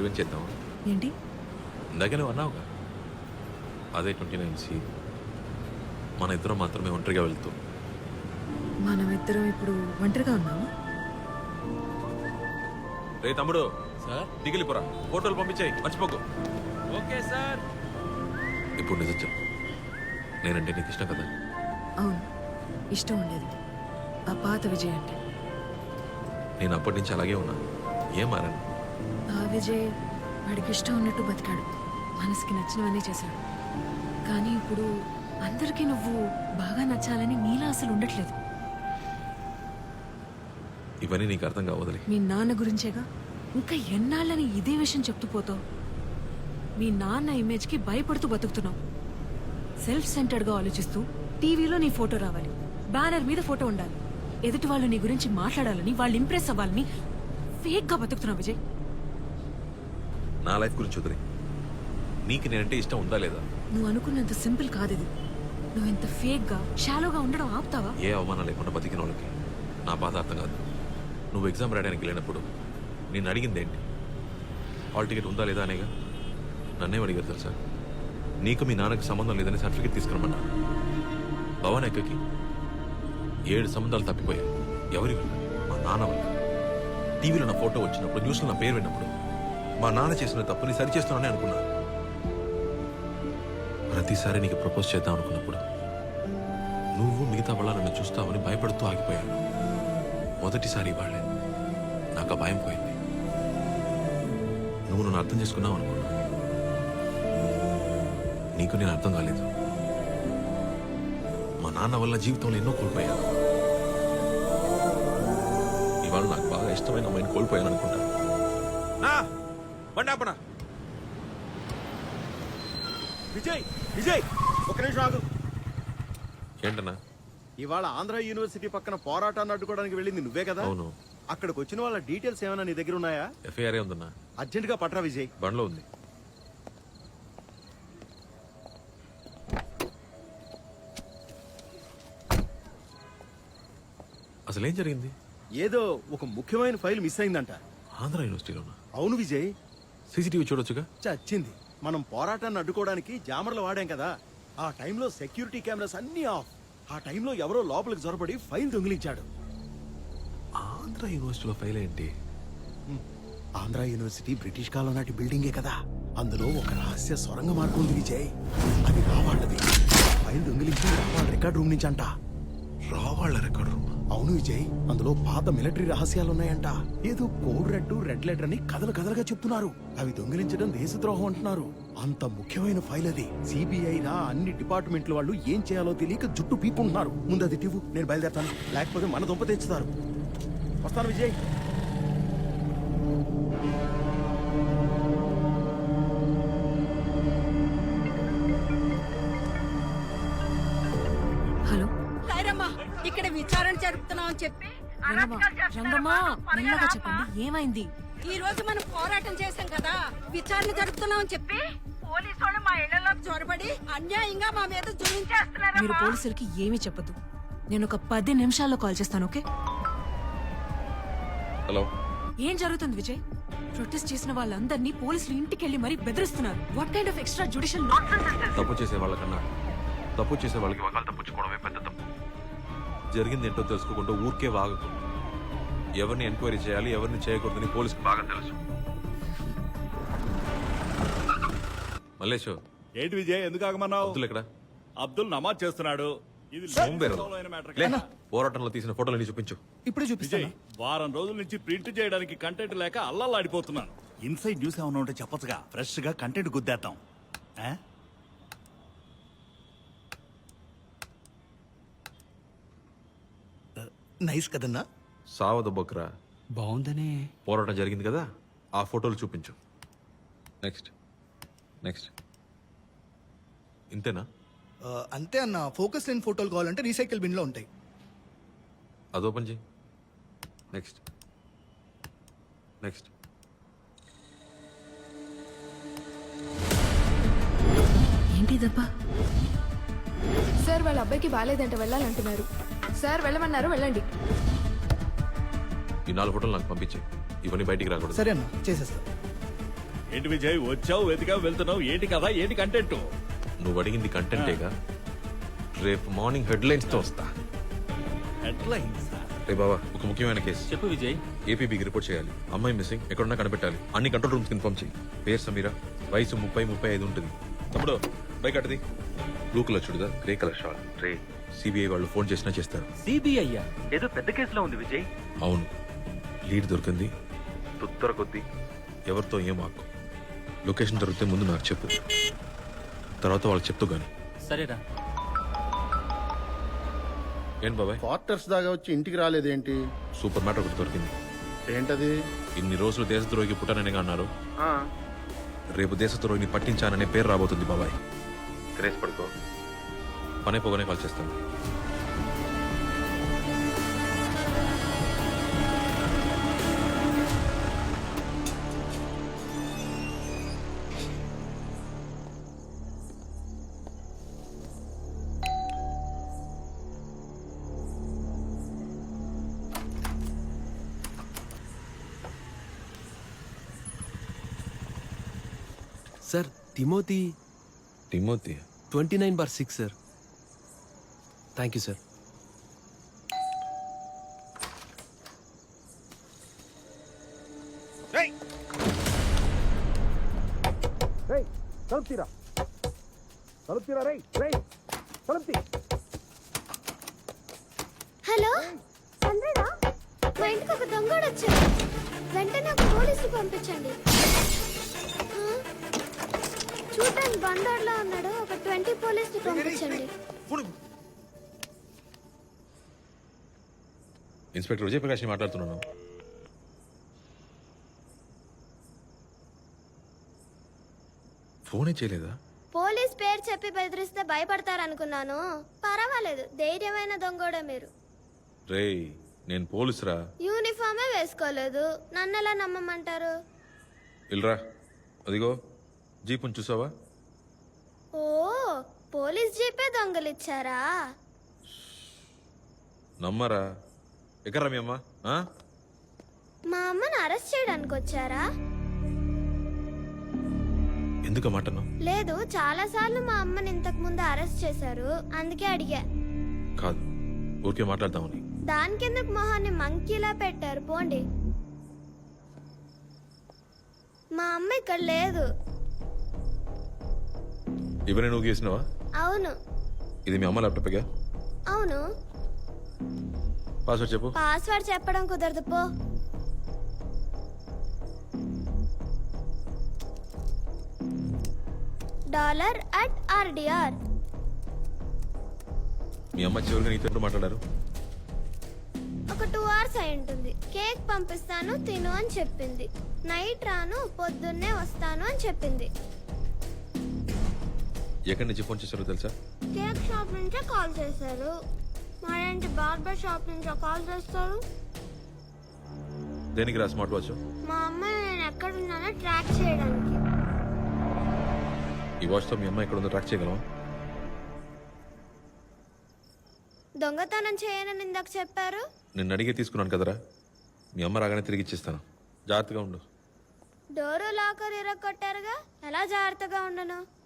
Revenge చేద్దాం ఏంటి? ఇందాక నువ్వు అన్నావుగా. అదే ట్వంటీ నైన్ సి. మన ఇద్దరం మాత్రమే ఒంటరిగా వెళ్తూ. మనమిద్దరం ఇప్పుడు ఒంటరిగా ఉన్నాము? రే తమ్ముడు. సార్? దిగిలిపోరా ఫోటోలు పంపించాయి. మర్చిపోకు. Okay sir. ఇప్పుడు నిజం చెప్పు. నేనంటే నీకు ఇష్టం కదా? అవును. ఇష్టం ఉండేది. ఆ పాత విజయ్ అంటే. నేను అప్పటి నుంచి అలాగే ఉన్నా. ఏం మారాను? ఆ విజయ్ వాడికి ఇష్టం ఉన్నట్టు బతికాడు. మనసుకి నచ్చినవన్నీ చేశాడు. కానీ ఇప్పుడు అందరికీ నువ్వు బాగా నచ్చాలని నీలా అసలు ఉండట్లేదు. ఇవన్నీ నీకు అర్థం కావదలే. మీ నాన్న గురించేగా? ఇంకా ఎన్నాళ్ళని ఇదే విషయం చెప్తూ పోతావు? మీ నాన్న ఇమేజ్కి భయపడుతూ బతుకుతున్నావు. సెల్ఫ్ సెంటర్డ్గా ఆలోచిస్తూ టీవీలో నీ ఫోటో రావాలి. బ్యానర్ మీద ఫోటో ఉండాలి. ఎదుటి వాళ్ళు నీ గురించి మాట్లాడాలని వాళ్ళు ఇంప్రెస్ అవ్వాలని ఫేక్గా బతుకుతున్నావు విజయ్. నా లైఫ్ గురించి వదిలే. నీకు నేనంటే ఇష్టం ఉందా లేదా? నువ్వు అనుకున్నంత సింపుల్ కాదు ఇది నువ్వు ఇంత ఫేక్గా షాలోగా ఉండడం ఆపుతావా? ఏ అవమానం లేకుండా బతికిన వాళ్ళకి నా బాధ అర్థం కాదు. నువ్వు ఎగ్జామ్ రాయడానికి వెళ్ళినప్పుడు నేను అడిగింది ఏంటి? హాల్ టికెట్ ఉందా లేదా అనేగా? నన్నేం అడిగారు తెలుసా? నీకు మీ నాన్నకి సంబంధం లేదని సర్టిఫికేట్ తీసుకురమన్నా భవన్ ఎక్కకి ఏడు సంబంధాలు తప్పిపోయాయి. ఎవరి వల్ల? మా నాన్న వల్ల. టీవీలో నా ఫోటో వచ్చినప్పుడు న్యూస్లో నా పేరు విన్నప్పుడు మా నాన్న చేసిన తప్పుని సరిచేస్తున్నానని అనుకున్నా. ప్రతిసారి నీకు ప్రపోజ్ చేద్దాం అనుకున్నప్పుడు నువ్వు మిగతా వాళ్ళ నన్ను చూస్తావని భయపడుతూ ఆగిపోయాను. మొదటిసారి వాళ్ళే నాకు భయం పోయింది. నువ్వు నన్ను అర్థం చేసుకున్నావు అనుకున్నా. నీకు నేను అర్థం కాలేదు. మా నాన్న వల్ల జీవితంలో ఎన్నో కోల్పోయాను. ఇవాళ నాకు బాగా ఇష్టమైన అమ్మాయిని కోల్పోయాను అనుకుంటాను విజయ్ విజయ్! ఒక నిమిషం ఆగు. ఏంటన్నా? ఇవాళ ఆంధ్ర యూనివర్సిటీ పక్కన పోరాటాన్ని అడ్డుకోవడానికి వెళ్ళింది నువ్వే కదా? అవును. అక్కడికి వచ్చిన వాళ్ళ డీటెయిల్స్ ఏమైనా నీ దగ్గర ఉన్నాయా? ఎఫ్ఐఆర్ ఉందన్నా? అర్జెంట్గా పట్రా విజయ్. బండ్లో ఉంది. అసలు ఏం జరిగింది? ఏదో ఒక ముఖ్యమైన ఫైల్ మిస్ అయిందంట. ఆంధ్ర యూనివర్సిటీలోనా? అవును విజయ్. సీసీటీవీ చూడొచ్చుగా? చచ్చింది. మనం పోరాటాన్ని అడ్డుకోవడానికి జామర్లు వాడాం కదా. ఆ టైంలో సెక్యూరిటీ కెమెరాస్ అన్ని ఆఫ్. ఆ టైంలో ఎవరో లోపలికి జొరబడి ఫైల్ దొంగిలించాడు. ఆంధ్ర యూనివర్సిటీలో ఫెయిల్ ఏంటి? ఆంధ్ర యూనివర్సిటీ బ్రిటిష్ కాలం నాటి బిల్డింగే కదా. అందులో ఒక రహస్య సొరంగ మార్గం ఉంది విజయ్. అది రావాళ్ళది. ఫైల్ దొంగిలించి రావాళ్ళ రికార్డ్ రూమ్ నుంచి అంట. రావాళ్ళ రికార్డు రూమ్. అవును విజయ్ అందులో పాత మిలిటరీ రహస్యాలు ఉన్నాయంట ఏదో కోడ్ రెడ్ రెడ్ లెటర్ అని కథలు కథలుగా చెప్తున్నారు. అవి దొంగిలించడం దేశద్రోహం అంటున్నారు. అంత ముఖ్యమైన ఫైల్ అది. సిబిఐ రా అన్ని డిపార్ట్మెంట్ల వాళ్ళు ఏం చేయాలో తెలియక జుట్టు పీపుంటున్నారు ముందు అది టివ్వు నేను బయలుదేరతాను. లేకపోతే మన దుంప తెచ్చుతారు. వస్తాను విజయ్. ఇక్కడ విచారణ జరుపుతున్నాం చెప్పి రంగమ్మా మెల్లగా చెప్పండి. ఏమైంది? ఈ రోజు మనం పోరాటం చేశాం కదా. విచారణ జరుపుతున్నాం చెప్పి పోలీసు వాళ్ళు మా ఇళ్ళలోకి చొరబడి అన్యాయంగా మా మీద మీరు జులించేస్తున్నారు పోలీసులకి ఏమీ చెప్పదు నేను ఒక పది నిమిషాల్లో కాల్ చేస్తాను ఓకే? హలో. ఏం జరుగుతుంది విజయ్? ప్రొటెస్ట్ చేసిన వాళ్ళందరినీ పోలీసులు ఇంటికి వెళ్ళి మరీ బెదిరిస్తున్నారు. What kind of extra judicial తప్పు చేసే వాళ్ళకన్నా తప్పు చేసే వాళ్ళకి ఒకళ్ళు తప్పించుకోవడమే పెద్ద జరిగింది ఏంటో తెలుసుకోకుండా ఊరికే వాగకు. ఎవరిని ఎంక్వైరీ చేయాలి ఎవరిని చేయకూడదని పోలీసుకు బాగా తెలుసు. మల్లేషు ఏంటి విజయ్ ఎందుకు ఆగమన్నావు? అబ్దుల్ ఎక్కడ? అబ్దుల్ నమాజ్ చేస్తున్నాడు. ఇది సోంబేరు. లేటెస్ట్ అయిన మ్యాటర్ లే కదా. పోరాటంలో తీసిన ఫోటోలని చూపించు. ఇప్పుడే విజయ్ చూపిస్తాను వారం రోజుల నుంచి ప్రింట్ చేయడానికి కంటెంట్ లేక అల్లల్లాడిపోతున్నాను. ఇన్సైడ్ న్యూస్ ఏమైనా ఉంటే చెప్పొచ్చుగా. ఫ్రెష్గా కంటెంట్ గుద్దేద్దాం. ఆ? నైస్ కదన్నా? సావద బొక్రా. బాగుందనే. పోరాటం జరిగింది కదా ఆ ఫోటోలు చూపించు. నెక్స్ట్ నెక్స్ట్ ఇంతేనా? ఆ, అంతే అన్న. ఫోకస్ లేని ఫోటోలు కావాలంటే రీసైకిల్ బిన్లో ఉంటాయి. అది ఓపెన్ చేయి. నెక్స్ట్ నెక్స్ట్ ఏంటి దబ్బా సార్ వాళ్ళ అబ్బాయికి బాగాలేదంట వెళ్ళాలంటున్నారు. సార్ వెళ్ళమన్నారు వెళ్ళండి. ఈ నాలుగు ఫోటోలు నాకు పంపించే. ఇవన్నీ బయటికి రాకూడదు. సరే అన్న చేసేస్తా. ఏంటి విజయ్ వచ్చావు వెతికావు వెళ్తున్నావు ఏంటి కదా ఏంటి కంటెంట్ నువ్వు అడిగింది కంటెంటేగా రేపు మార్నింగ్ హెడ్లైన్స్తో వస్తా. హెడ్లైన్స్ రే బాబా ఒక ముఖ్యమైన కేసు. చెప్పు విజయ్. ఏపీబీకి రిపోర్ట్ చేయాలి. అమ్మాయి మిస్సింగ్ ఎక్కడున్నా కనిపెట్టాలి. అన్ని కంట్రోల్ రూమ్స్ ఇన్ఫార్మ్ చేయి పేరు సమీరా వయసు ముప్పై ముప్పై ఐదు ఉంటుంది. తమ్ముడు బైక్ అట్టది బ్లూ కలర్ చూడదా గ్రే కలర్ షాల్ రే సిబిఐ వాళ్ళు ఫోన్ చేసినా చేస్తారు. సిబిఐ ఏదో పెద్ద కేసులో ఉంది విజయ్. అవును. లీడ్ దొరికింది. తుత్తర కొద్దీ. ఎవరితో ఏం ఆకు. లొకేషన్ దొరికితే ముందు నాకు చెప్పు. తర్వాత వాళ్ళకి చెప్తూ గాని. సరేరా. ఏం బాబాయ్? క్వార్టర్స్ దాకా వచ్చి ఇంటికి రాలేదేంటి? సూపర్ మ్యాటర్ ఒకటి దొరికింది. ఏంటది? ఇన్ని రోజులు దేశద్రోహికి పుట్టాననిగా అన్నారు. రేపు దేశద్రోహిని పట్టించాననే పేరు రాబోతుంది బాబాయ్. క్రేస్ పడుకో. పనే పోగానే కాల్ చేస్తాను. Sir Timothy. Timothy? Twenty nine bar six sir thank you sir hello? చంద్రనా మా ఇంటికి ఒక దొంగడు వచ్చాడు వెంటనే ఒక పోలీసు పంపించండి? చూడటానికి బండోడ్లా ఉన్నాడు. ఒక ట్వంటీ పోలీసులు పంపించండి. ఇన్స్పెక్టర్ విజయప్రకాష్ మాట్లాడుతున్నాను. ఫోనే చేయలేదా? పోలీస్ పేరు చెప్పి బెదిరిస్తే భయపడతారనుకున్నాను. పర్వాలేదు ధైర్యమైన దొంగోడే మీరు. రేయ్ నేను పోలీసురా? యూనిఫామే వేసుకోలేదు. నన్ను ఎలా నమ్మమంటారు? ఇల్రా అదిగో. జీపుని చూసావా? ఓ పోలీస్ జీపే దొంగలిచ్చారా? నమ్మరా? ఎక్కడ్రా మీ అమ్మ? ఆ? మా అమ్మని అరెస్ట్ చేయడానికి వచ్చారా ఎందుకు ఆ మాట అన్నావ్? లేదు చాలా సార్లు మా అమ్మని ఇంతకు ముందు అరెస్ట్ చేశారు. అందుకే అడిగా. కాదు ఊరికే మాట్లాడదామని. దానికెందుకు మొహాన్ని మంకీలా పెట్టారు? పోండి. మా అమ్మ ఇక్కడ లేదు. ఇవన్నీ నువ్వు గీసినావా? అవును. ఇది మీ అమ్మ ల్యాప్టాప్గా అవును. పాస్వర్డ్ చెప్పు. పాస్వర్డ్ చెప్పడం కుదరదు పో. డాలర్ అట్ ఆర్డిఆర్ మీ అమ్మ చివరిగా నీతో ఎప్పుడు మాట్లాడారు? ఒక టూ అవర్స్ అయి ఉంటుంది. కేక్ పంపిస్తాను తిను అని చెప్పింది. నైట్ రాను పొద్దున్నే వస్తాను అని చెప్పింది. ఎక్కడి నుంచి ఫోన్ చేశారో తెలుసా? కేక్ షాప్ నుంచే కాల్ చేశారు. మరేంటి బార్బర్ షాప్ నుంచో కాల్ చేస్తారు? దేనికి రా స్మార్ట్ వాచ్? మా అమ్మ నేను ఎక్కడున్నానో ట్రాక్ చేయడానికి. ఈ వాచ్తో మీ అమ్మ ఎక్కడ ఉందో ట్రాక్ చేయగలవా? దొంగతనం చేయనని ఇందాక చెప్పారు? నిన్ను అడిగే తీసుకున్నాను కదరా. మీ అమ్మ రాగానే తిరిగి ఇచ్చేస్తాను. జాగ్రత్తగా ఉండు. డోరు లాకర్ ఇరగొట్టారుగా? ఎలా జాగ్రత్తగా ఉండను?